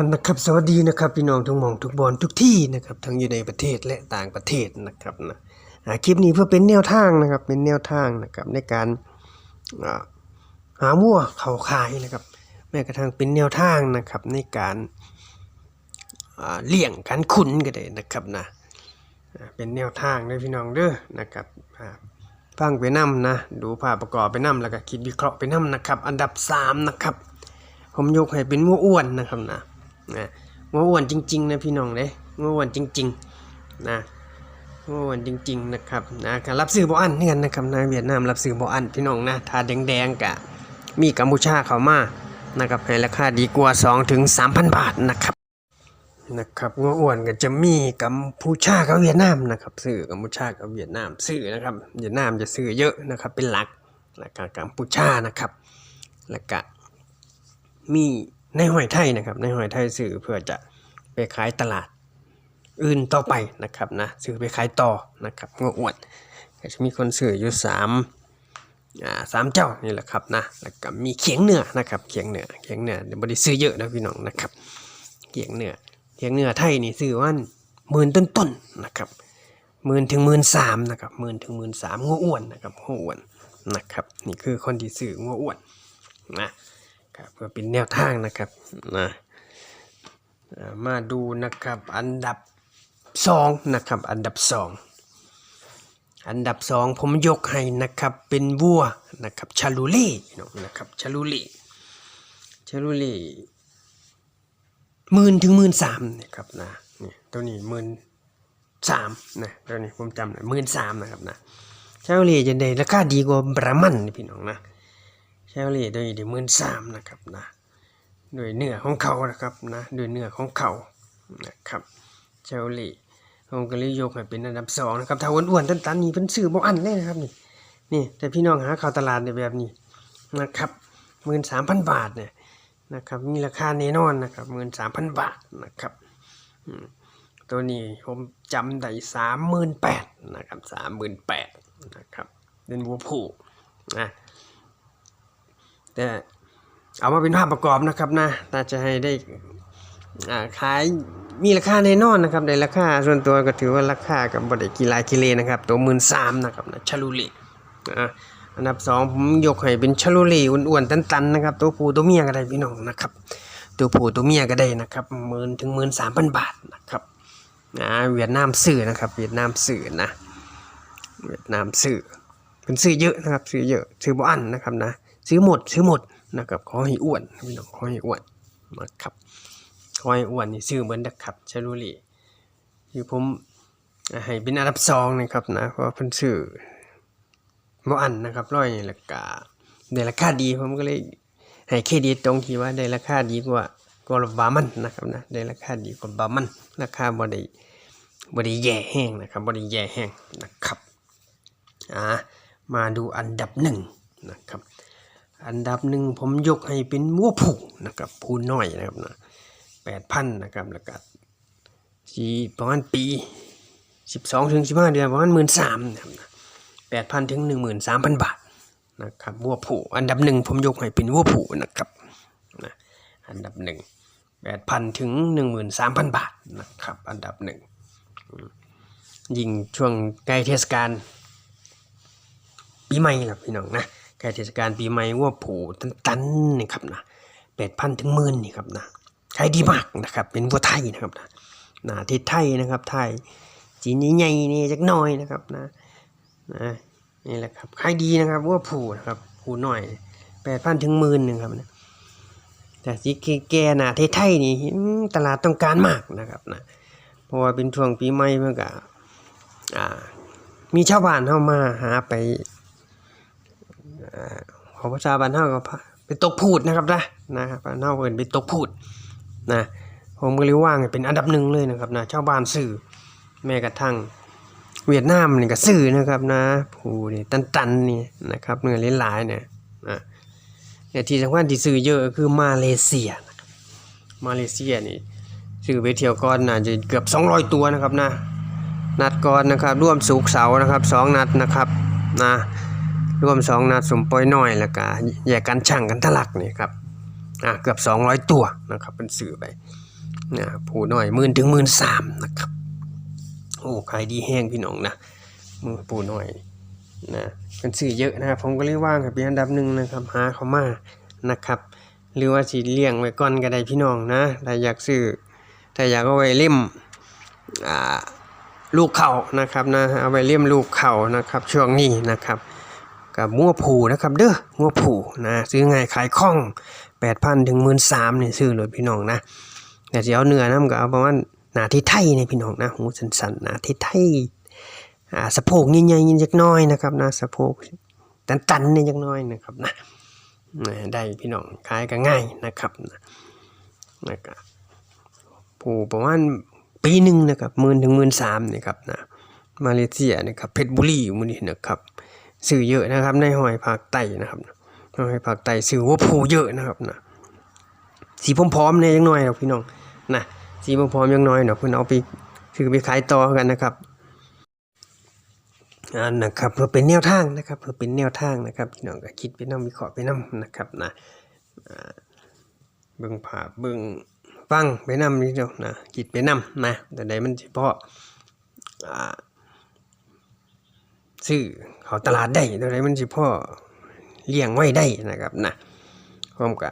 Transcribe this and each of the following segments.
นะครับสวัสดีนะครับพี่น้องทุกหมองทุกบอลทุกที่นะครับทั้งอยู่ในประเทศและต่างประเทศนะครับนะคลิปนี้เพื่อเป็นแนวทางนะครับเป็นแนวทางนะครับในการหามั่วเข่าขายนะครับแม้กระทั่งเป็นแนวทางนะครับในการเลี่ยงการขุนก็ได้นะครับนะเป็นแนวทางเลยพี่น้องเด้อนะครับอ่าฟังไปนํนะดูภาพประกอบไปนํแล้วก็คิดวิเคราะห์ไปนํนะครับ อันดับสามนะครับผมยกให้เป็นงัวอ้วนนะครับนะ นะงัวอ้วนจริงๆนะพี่น้องเด้งัวอ้วนจริง ๆ นะงัวอ้วนจริง ๆ นะครับนะการรับซื้อบ่อันนี่กันนะครับนะเวียดนามรับซื้อบ่อันพี่น้องนะถ้าแดงๆกะ มีกัมพูชาเข้ามานะครับให้ราคาดีกว่า2ถึง3,000 บาทนะครับนะครับงัวอ้วนก็จะมีกัมพูชากับเวียดนามนะครับซื้อกัมพูชากับเวียดนามซื้อนะครับเวียดนามจะซื้อเยอะนะครับเป็นหลักแล้วก็กัมพูชานะครับแล้วก็มี ในหอยไทยนะครับ ในหอยไทยซื้อเพื่อจะไปขายตลาดอื่นต่อไปนะครับนะซื้อไปขายต่อนะครับงวอ้วนก็จะมีคนซื้ออยู่สามอ่าสามเจ้านี่แหละครับนะแล้วก็มีเขียงเหนือนะครับเขียงเหนือเขียงเหนือเดี๋ยวบริซื้อเยอะนะพี่น้องนะครับเขียงเหนือเขียงเหนือไทยนี่ซื้อว่าหมื่นต้นๆนนะครับหมื่นถึงหมื่นสามนะครับหมื่นถึงหมื่นสามงวอ้วนนะครับงวอ้วนนะครับ นี่คือคนที่ซื้องวอ้วนนะ ครับเพื่อเป็นแนวทางนะครับนะมาดูนะครับอันดับสองนะครับอันดับสองอันดับสองผมยกให้นะครับเป็นวัวนะครับชาลูเล่พี่นะครับชาลูเล่ชาลูเล่หมื่นถึงหมื่นสามนะครับนะนี่ตัวนี้หมื่นสามนะตัวนี้ผมจำหมื่นสามนะครับนะชาลูเล่จะได้ราคาดีกว่าบรามันพี่น้องนะ เชลลี่โดยเดี๋ยวมื่นสามนะครับนะโดยเนื้อของเขานะครับนะโดยเนื้อของเขานะครับเชลลี่ผมก็เลยยกให้เป็นอันดับสองนะครับถ้าอ้วนๆตันๆนี่เป็นซื้อบ่อันเลยนะครับนี่นี่แต่พี่น้องหาข่าวตลาดในแบบนี้นะครับหมื่นสามพันบาทเนี่ยนะครับมีราคาแน่นอนนะครับหมื่นสามพันบาทนะครับอืมตัวนี้ผมจำได้สามหมื่นแปดนะครับสามหมื่นแปดนะครับเป็นวัวผู้นะ แต่เอามาเป็นภาพประกอบนะครับนะน่าจะให้ได้ขายมีราคาแน่นอนนะครับในราคาส่วนตัวก็ถือว่าราคากับบไดกีฬากิเลนะครับ ตัวหมื่นสามนะครับนะชาลูล่อ่าอันดับสองผมยกให้เป็นชาลูล่อ้วนๆตันๆนะครับ ตัวผู้ตัวเมียก็ได้พี่น้องนะครับ ตัวผู้ตัวเมียก็ได้นะครับหมื่นถึงหมื่นสามพันบาทนะครับนะเวียดนามสื่อนะครับ เวียดนามสื่อนะ เวียดนามสื่อเป็นซื้อเยอะนะครับซื้อเยอะซื้อบ่อันนะครับนะ ซื้อหมดซื้อหมดนะครับขอให้อ้วนพี่น้องขอให้อ้วนนะครับขอให้อ้วนนี่ซื้อเหมือนนะครับชาลูรีคือผมให้เป็นอันดับสองนะครับนะเพราะเพิ่นซื้อบ่อันนะครับร้อยนี่ละกาได้ราคาดีผมก็เลยให้เครดิตตรงที่ว่าได้ราคาดีกว่ากว่าบามันนะครับนะได้ราคาดีกว่าบามันราคาบ่ได้บ่ได้แย่แห้งนะครับบ่ได้แย่แห้งนะครับอ่ามาดูอันดับหนึ่งนะครับ อันดับหนึ่งผมยกให้เป็นวัวผูนะครับผูน้อยนะครับนะแปดพันนะครับแล้วก็สีประมาณปีสิบสองถึงสิบห้าเดือนประมาณหมื่นสามนะครับแปดพันถึงหนึ่งหมื่นสามพันบาทนะครับวัวผูอันดับหนึ่งผมยกให้เป็นวัวผูนะครับนะอันดับหนึ่งแปดพันถึงหนึ่งหมื่นสามพันบาทนะครับ อันดับหนึ่งยิ่งช่วงใกล้เทศกาลปีใหม่ครับพี่น้องนะ ใกล้เทศกาลปีใหม่วัวผูตันๆนี่ครับนะแปดพันถึงหมื่นนี่ครับนะขายดีมากนะครับ เป็นวัวไทยนะครับนะนะที่ไทยนะครับ ไทยจีนใหญ่ๆนี่จักน่อยนะครับนะนะนี่แหละครับขายดีนะครับวัวผูนะครับผูหน่อยแปดพันถึงหมื่นนึ่งครับนะแต่ที่แก่นะที่ไทยนี่ตลาดต้องการมากนะครับนะเพราะว่าเป็นช่วงปีใหม่เมื่อกอ่ามีชาวบ้านเข้ามาหาไป ของภาษาบ้านเฮาก็เป็นตกพูดนะครับนะนะครับบ้านเฮาเอิ้นเป็นตกพูดนะผมก็เลยว่างเป็นอันดับหนึ่งเลยนะครับนะชาวบ้านสื่อแม้กระทั่งเวียดนามนี่ก็สื่อนะครับนะผู้นี่ตันๆนี่นะครับเนื้อหลายๆเนี่ยนะเนี่ยที่สำคัญที่สื่อเยอะคือมาเลเซียนะครับมาเลเซียนี่สื่อไปเที่ยวก่อนน่าจะเกือบ 200 ตัวนะครับนะนัดก่อนนะครับร่วมสุกเสาร์นะครับสองนัดนะครับนะ รวมสองนัดสมปอยน้อยแล้วก็แยกกันช่างกันทะลักนี่ครับอ่าเกือบ 200 ตัวนะครับเป็นสื่อไปนะผู้น้อยหมื่นถึงหมื่นสามนะครับโอ้ขายดีแห้งพี่น้องนะมือปูน้อยนะเป็นสื่อเยอะนะครับผมก็เลยว่างครับเป็นอันดับหนึ่งนะครับหาเขามานะครับ หรือว่าสิเลี้ยงไว้ก่อนก็ได้พี่น้องนะถ้าอยากซื้อถ้าอยากเอาไว้เล่มลูกเข่านะครับนะเอาไว้เล่มลูกเข่านะครับช่วงนี้นะครับ กับงัวผูนะครับเด้องัวผูนะซื้อง่ายขายคล่องแปดพันถึงหมื่นสามเนี่ยซื้อเลยพี่น้องนะแต่จะเอาเนื้อน้ำก็เอาประมาณหนาที่ไทยเนี่ยพี่น้องนะหูสันๆหนาที่ไทยอ่าสะโพกยินใหญ่ๆจักน้อยนะครับนะสะโพกตันๆเนี่ยจักน้อยนะครับนะได้พี่น้องขายก็ง่ายนะครับนะครับผูประมาณปีหนึ่งนะครับหมื่นถึงหมื่นสามนี่ครับนะมาเลเซียนะครับเพชรบุรีมูนี่นะครับ สื่อเยอะนะครับ ในหอยภาคใต้นะครับหอยภาคใต้สื่อว่าผูเยอะนะครับนะสีพร้อมๆเนี่ยยังน้อยหรอกพี่น้องนะสีพร้อมๆยังน้อยเนาะเพื่อนเอาไปถือไปขายต่อกันนะครับอ่านะครับเพื่อเป็นแนวทางนะครับ เพื่อเป็นแนวทางนะครับพี่น้องก็คิดไปนำวิเคราะห์ไปนำนะครับนะเบิ่งภาเบิ่งฟังไปนำนี่เนาะนะคิดไปนำนะแต่ใดมันเฉพาะอ่า ซื้อเขาตลาดได้ตัวไหนมันสิพ่อเลี้ยงไว้ได้นะครับนะผมก็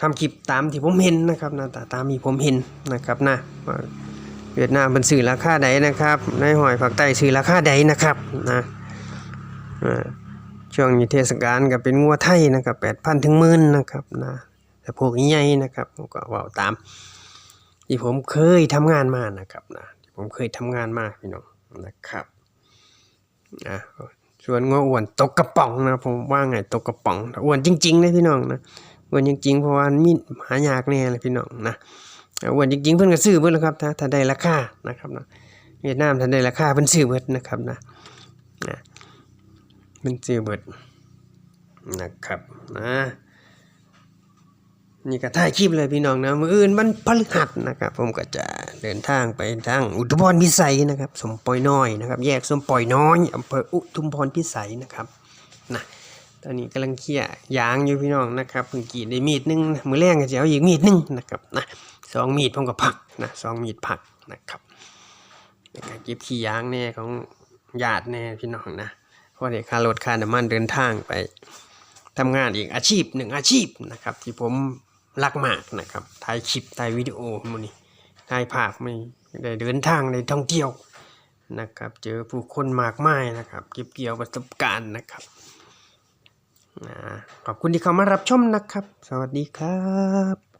ทำคลิปตามที่ผมเห็นนะครับนะตาตามที่ผมเห็นนะครับนะเวียดนามมันซื้อราคาใดนะครับในหอยผักไต้ซื้อราคาใดนะครับนะอ่าช่วงนี้เทศกาลก็เป็นงัวไทยนะครับแปดพันถึงหมื่นนะครับนะแต่พวกใหญ่นะครับก็ว่าตาม ที่ผมเคยทำงานมานะครับนะที่ผมเคยทำงานมาพี่น้องนะครับ นะส่วนง้ออ้วนตกกระป๋องนะผมว่าไงตกกระป๋องอ้วนจริงๆนะพี่น้องนะอ้วนจริงๆเพราะว่ามีหายากแน่เลยพี่น้องนะอ้วนจริงๆเพิ่นก็ซื้อเบิดแล้วครับถ้าถ้าได้ราคานะครับนะเวียดนามถ้าได้ราคาเพิ่นซื้อเบิดนะครับนะนะเพิ่นซื้อเบิดนะครับนะ นี่ก็ถ่ายคลิปเลยพี่น้องนะมืออื่นมันพฤหัสนะครับ ผมก็จะเดินทางไปทางอุทุมพรพิสัยนะครับ สมปอยน้อยนะครับ แยกสมปอยน้อยอำเภออุทุมพรพิสัยนะครับนะตอนนี้กำลังเคี่ยยางอยู่พี่น้องนะครับเพิ่งกรีดได้มีดนึงมือแรงก็จะเอาอีกมีดนึงนะครับนะสองมีดผมก็ผักนะสองมีดผักนะครับแล้วก็เก็บขี้ยางแน่ของญาติแน่พี่น้องนะเพราะเด็กค่ารถค่าน้ำมันเดินทางไปทำงานอีกอาชีพหนึ่งอาชีพนะครับ ที่ผม รักมากนะครับถ่ายคลิปถ่ายวิดีโอมันนี่ถ่ายภาพไม่ได้เดินทางในท่องเที่ยวนะครับ เจอผู้คนมากมายนะครับ เก็บเกี่ยวประสบการณ์นะครับนะขอบคุณที่เข้ามารับชมนะครับ สวัสดีครับ